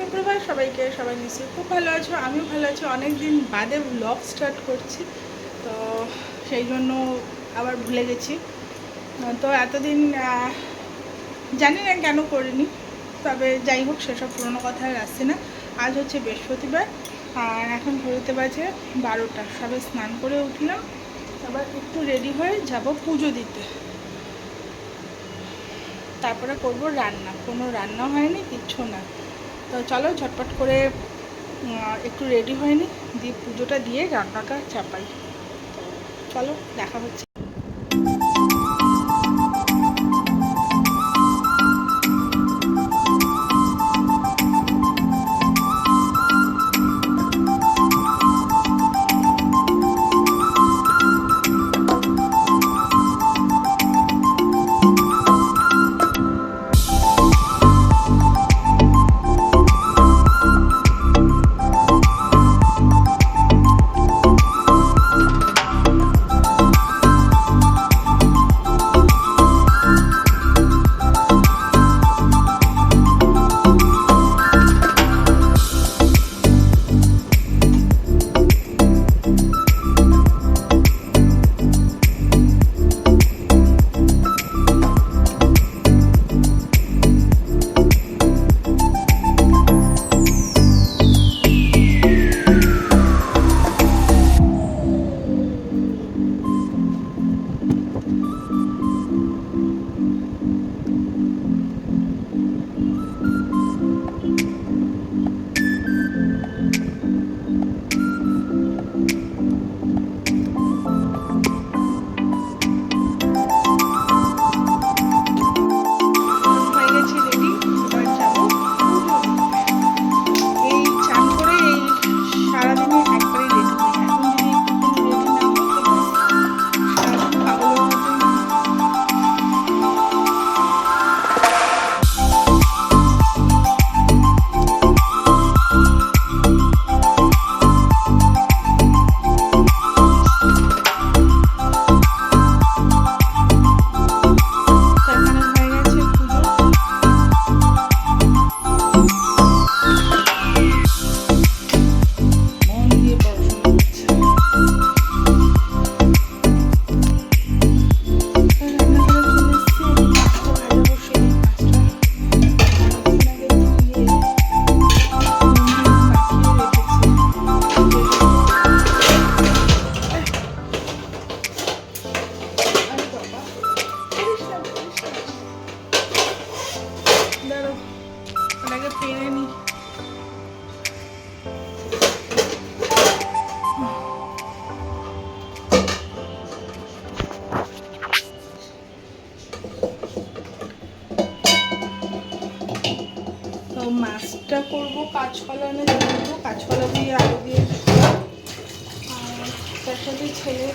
সুপ্রভাত সবাইকে, সবাই নিশ্চয়ই খুব ভালো আছো, আমিও ভালো আছি। অনেক দিন বাদে ব্লগ স্টার্ট করছি, তো সেই জন্য আবার ভুলে গেছি। তো এতদিন জানি না কেন করিনি, তবে যাই হোক, সেসব পুরোনো কথা আসছে না। আজ হচ্ছে বৃহস্পতিবার, আর এখন ঘুরতে বাজে বারোটা। সবে স্নান করে উঠলাম, আবার একটু রেডি হয়ে যাব পুজো দিতে। তারপরে করব রান্না। কোনো রান্না হয়নি, কিচ্ছু না। তো চলো ঝটপট করে একটু রেডি হয়নি দিয়ে পুজোটা দিয়ে রান্নাটা চাপাই। চলো, দেখা হচ্ছে। ওটাকে পেরে নি। মাছটা করব কাঁচকলা এনে দেবো কাঁচকলা দিয়ে আলু দিয়ে তার সাথে ছেলে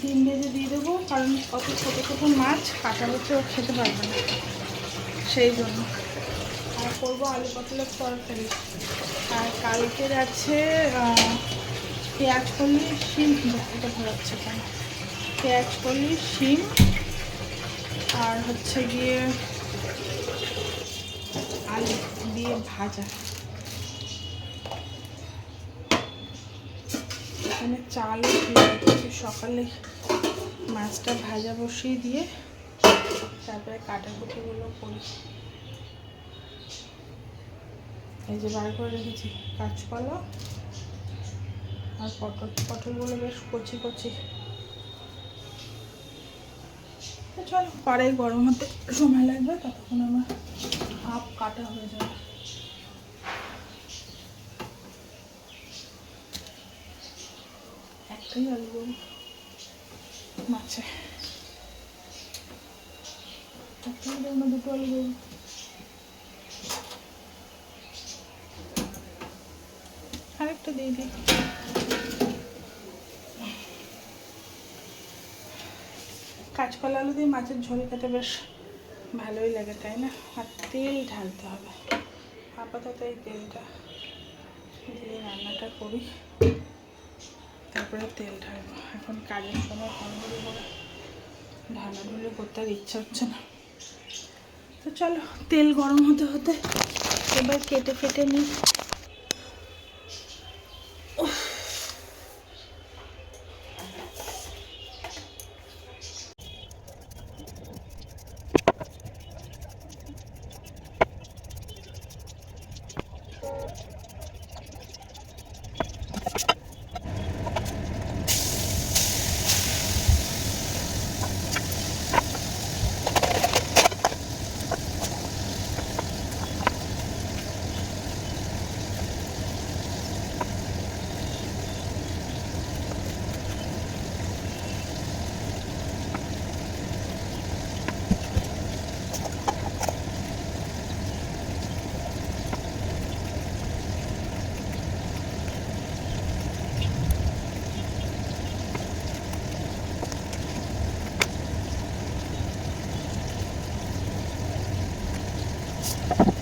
ডিম ভেজে দিয়ে দেবো, কারণ অত ছোটো ছোটো মাছ কাটা হচ্ছে খেতে পারবে না। সেই জন্য। করব আলু পটলের তরকারি। আর কালকের আছে পেঁয়াজ কলি শিম এটা ধরাচ্ছে কেন পেঁয়াজ কলি শিম, আর হচ্ছে গিয়ে আলু দিয়ে ভাজা। এখানে চাল সকালে। মাছটা ভাজা বসিয়ে দিয়ে তারপরে কাটাকুটিগুলো করি। এই যে বার করে রেখেছি, কাঁচকলা আর পটল। পটলগুলো বেশ কচি কচি। চল, কড়াই গরম হতে সময় লাগবে, ততক্ষণ আমার হাফ কাটা হয়ে যাবে। একটাই আলু মাছে। দুটো আলু আরেকটা দিয়ে দিই। কাঁচকলা আলু দিয়ে মাছের ঝোল খেতে বেশ ভালোই লাগে, তাই না? আর তেল ঢালতে হবে। আপাতত এই তেলটা দিয়ে রান্নাটা করি। তারপরে তেল ঢালবো। এখন কাজের সময় ফোন করে করে ঢালা ঢুলে করতে আর ইচ্ছা হচ্ছে না। তো চলো, তেল গরম হতে হতে এবার কেটে ফেটে নিই। you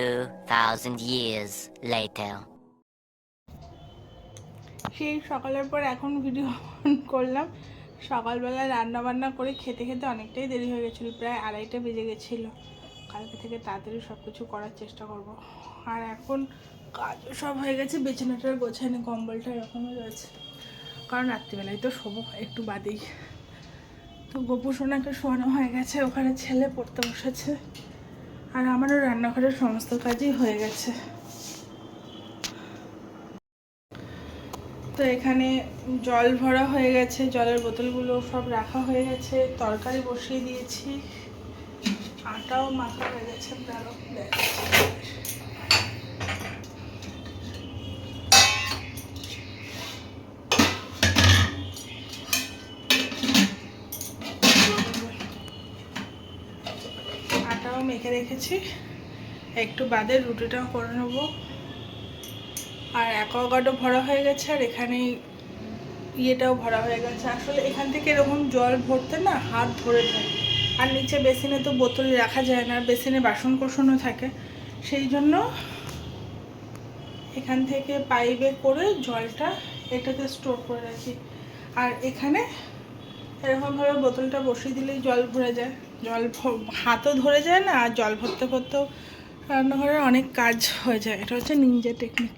2,000 years later. সেই সকালের পর এখন ভিডিও অন করলাম। সকালবেলা রান্না বান্না করে খেতে খেতে অনেকটাই দেরি হয়ে গেছিল প্রায় আড়াইটা বেজে গেছিল। কালকে থেকে তাড়াতাড়ি সব কিছু করার চেষ্টা করব। আর এখন কাজও সব হয়ে গেছে বিছানাটার গোছানো কম্বলটা এরকমই রয়েছে। কারণ রাত্রিবেলায় তো শোবো একটু বাদেই। তো গোপু সোনাকে শোয়ানো হয়ে গেছে ওখানে ছেলে পড়তে বসেছে। আর আমারও রান্নাঘরের সমস্ত কাজই হয়ে গেছে তো এখানে জল ভরা হয়ে গেছে, জলের বোতলগুলো সব রাখা হয়ে গেছে, তরকারি বসিয়ে দিয়েছি আটাও মাথা হয়ে গেছে দেখাচ্ছি। আটাও মেখে রেখেছি। একটু বাদে রুটিটাও করে নেব। আর অ্যাকোয়াগার্ডও ভরা হয়ে গেছে, আর এখানে ইয়েটাও ভরা হয়ে গেছে। আসলে এখান থেকে এরকম জল ভরতে না হাত ধরে যায় আর নিচে বেসিনে তো বোতল রাখা যায় না, বেসিনে বাসন কোসনও থাকে। সেই জন্য এখান থেকে পাইপে করে জলটা এটাতে স্টোর করে রাখি। আর এখানে এরকমভাবে বোতলটা বসিয়ে দিলেই জল ভরে যায়। জল হাতও ধরে যায় না আর জল ভরতে ভরতেও রান্নাঘরের অনেক কাজ হয়ে যায়। এটা হচ্ছে নিনজা টেকনিক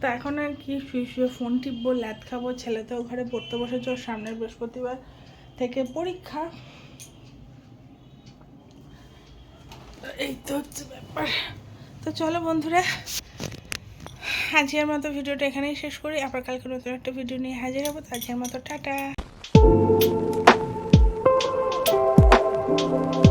তো এখন আর কি শুয়ে শুয়ে ফোন টিপবো, ল্যাদ খাব ছেলে তো ঘরে পড়তে বসেছে, ওর সামনের বৃহস্পতিবার থেকে পরীক্ষা। এই তো হচ্ছে ব্যাপার। তো চলো বন্ধুরা, আজকের মতো ভিডিওটা এখানেই শেষ করি। আবার কালকে নতুন একটা ভিডিও নিয়ে হাজির হব। তো আজকের মতো টাটা। you